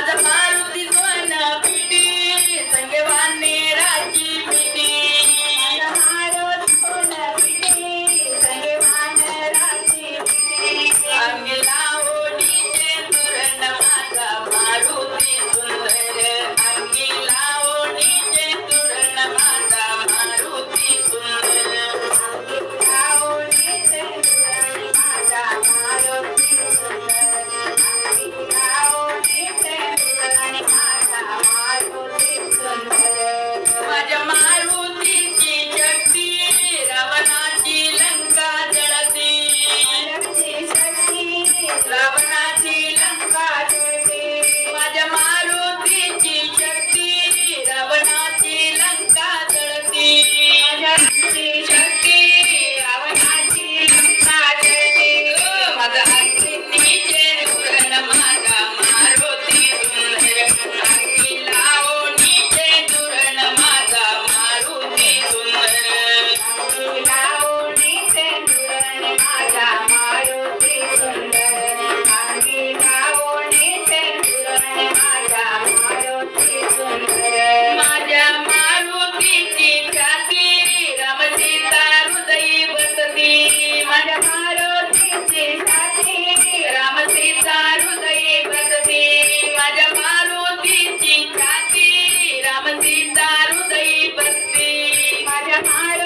राजा রাখছে নিজের Yeah,